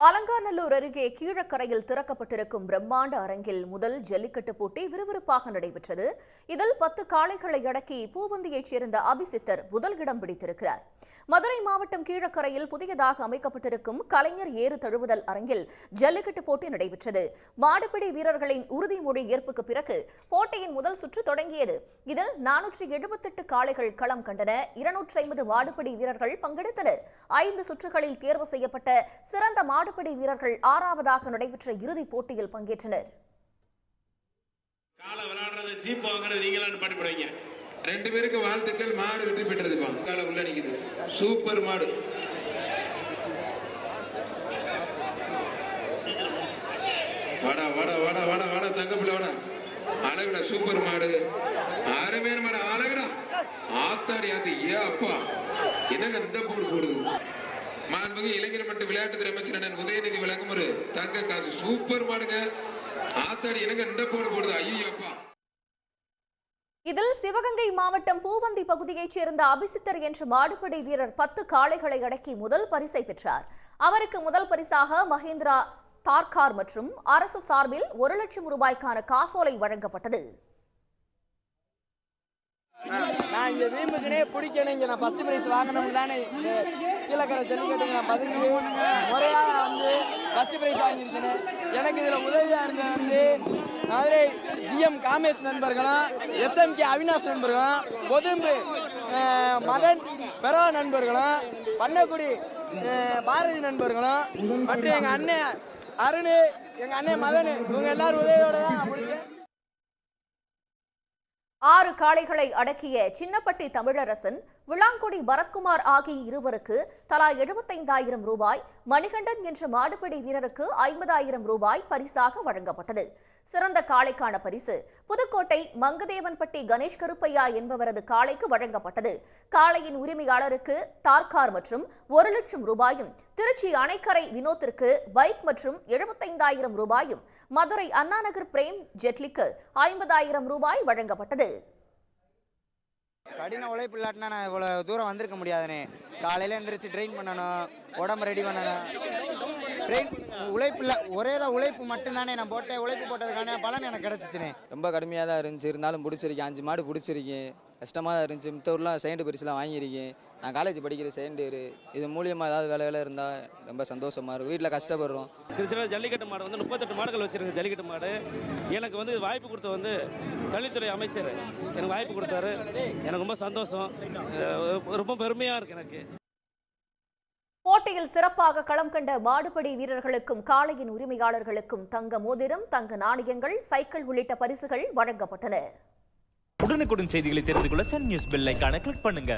அலங்காநல்லூர் அருகே கீழக்கரையில் திறக்கப்பட்டிருக்கும் பிரம்மாண்ட அரங்கில் முதல் ஜல்லிக்கட்டு போட்டி விறுவிறுப்பாக நடைபெற்றது. இதில் பத்து காளைகளை அடக்கி பூவந்தியைச் சேர்ந்த அபிசித்தர் முதல் இடம் பிடித்திருக்கிறார். மதுரை மாவட்டம் கீழக்கரையில் புதியதாக அமைக்கப்பட்டிருக்கும் கலைஞர் ஏறு தழுவுதல் அரங்கில் ஜல்லிக்கட்டு போட்டி நடைபெற்றது. மாடுபிடி வீரர்களின் உறுதிமொழி ஏற்புக்கு பிறகு போட்டியின் முதல் சுற்று தொடங்கியது. இதில் நானூற்றி எழுபத்தெட்டு காளைகள் களம் கண்டன. இருநூற்றி ஐம்பது மாடுபிடி வீரர்கள் பங்கெடுத்தனர். ஐந்து சுற்றுகளில் தேர்வு செய்யப்பட்ட சிறந்த மாடுபிடி வீரர்கள் ஆறாவதாக நடைபெற்ற இறுதிப் போட்டியில் பங்கேற்றனர். காலை விளையாடுறது ஜீப் வாங்குறது நீங்களான்னு பாட்டு போடுவீங்க. ரெண்டு பேருக்கு வாழ்த்துக்கள் மாடு வெற்றி பெற்றதுப்பா கால உள்ள நிக்குது. சூப்பர் மாடு. வாடா வாடா வாடா வாடா வாடா தங்க பிள்ளை வாடா. அழகுடா சூப்பர் மாடு. அருமையான மாடு அழகுடா. ஆத்தாடி ஆத்து ஏ அப்பா. என்னங்க இந்த போடு போடுது? மாண்புமிகு இளைஞர் மற்றும் விளையாட்டுத்துறை அமைச்சர் அண்ணன் உதயநிதி வழங்கும் ஒரு தங்க காசு. சூப்பர் மாடுங்க. ஆத்தாடி என்னங்க இந்த போடு போடுது? ஐயோ அப்பா. இதில் சிவகங்கை மாவட்டம் பூவந்தி பகுதியைச் சேர்ந்த அபிசித்தர் என்ற மாடுபடை வீரர் பத்து காளைகளை அடக்கி முதல் பரிசை பெற்றார். அவருக்கு முதல் பரிசாக மஹேந்திரா தார்கார் மற்றும் அரசு சார்பில் ஒரு லட்சம் ரூபாய்க்கான காசோலை வழங்கப்பட்டது. நான் இங்க வீம்புக்குனே பிடிக்கணும் இங்க நான் ஃபர்ஸ்ட் பிரைஸ் வாங்கணும் தானே கீழக்கரை ஜல்லிக்கட்டுக்கு நான் பதுங்கி முறையாக வந்து ஃபர்ஸ்ட் பிரைஸ் வாங்கியிருக்கேன் எனக்கு இதுல உதவியா இருந்தது வந்து மதுரை ஜிஎம் காமேஷ் நண்பர்களும் எஸ்எம்கே அவினாஷ் நண்பர்களும் கொதும்பு மதன் பெரா நண்பர்களும் பண்ணக்குடி பாரதி நண்பர்களும் மற்றும் எங்கள் அண்ணன் அருண் எங்கள் அண்ணன் மதன் இவங்க எல்லாரும் உதவியோட முடிச்சேன் ஆறு காளைகளை அடக்கிய சின்னப்பட்டி தமிழரசன் விளாங்குடி பரத்குமார் ஆகிய இருவருக்கு தலா எழுபத்தைந்தாயிரம் ரூபாய் மணிகண்டன் என்ற மாடுபிடி வீரருக்கு ஐம்பதாயிரம் ரூபாய் பரிசாக வழங்கப்பட்டது. சிறந்த காளைக்கான பரிசு. புதுக்கோட்டை மங்கதேவன்பட்டி கணேஷ் கருப்பையா என்பவரது காளைக்கு வழங்கப்பட்டது. காளையின் உரிமையாளருக்கு தார்கார் மற்றும் ஒரு லட்சம் ரூபாயும் திருச்சி அணைக்கரை வினோத்திற்கு பைக் மற்றும் எழுபத்தைந்தாயிரம் ரூபாயும் மதுரை அண்ணாநகர் பிரேம் ஜெட்லிக்கு ஐம்பதாயிரம் ரூபாய் வழங்கப்பட்டது. கடின உழைப்பு இல்லாட்டினா நான் இவ்வளோ தூரம் வந்திருக்க முடியாதுனே. காலையில் எந்திரிச்சு ட்ரெயின் பண்ணணும் உடம்பு ரெடி பண்ணணும். ட்ரெயின் உழைப்பு இல்லை ஒரே தான் உழைப்பு மட்டும்தானே நான் போட்டேன். உழைப்பு போட்டதுக்கான பலன் எனக்கு கிடச்சிச்சுண்ணே ரொம்ப கடுமையாக தான் இருந்துச்சு. இருந்தாலும் பிடிச்சிருக்கேன் அஞ்சு மாடு பிடிச்சிருக்கேன் கஷ்டமாக தான் இருந்துச்சு. மித்த ஊர்லாம் செகண்ட் பரிசுலாம் வாங்கியிருக்கேன் நான் காலேஜ் படிக்கிற செகண்ட் இயர் இது மூலியமாக ஏதாவது வேலை வேலை இருந்தால் ரொம்ப சந்தோஷமாக இருக்கும். வீட்டில் கஷ்டப்படுறோம். கிருஷ்ணா ஜல்லிக்கட்டு மாடு வந்து முப்பத்தெட்டு மாடுகள் வச்சிருக்க ஜல்லிக்கட்டு மாடு. எனக்கு வந்து வாய்ப்பு கொடுத்த வந்து கல்வித்துறை அமைச்சர் எனக்கு வாய்ப்பு கொடுத்தாரு. எனக்கு ரொம்ப சந்தோஷம். ரொம்ப பெருமையாக இருக்கு எனக்கு. போட்டியில் சிறப்பாக களம் கண்ட மாடுபடி வீரர்களுக்கும் காளையின் உரிமையாளர்களுக்கும் தங்க மோதிரம் தங்க நாணயங்கள் சைக்கிள் உள்ளிட்ட பரிசுகள் வழங்கப்பட்டன. உடனுக்குடன் செய்திகளை தெரிந்து கொள்ள சன் நியூஸ் பெல் ஐக்கான கிளிக் பண்ணுங்க.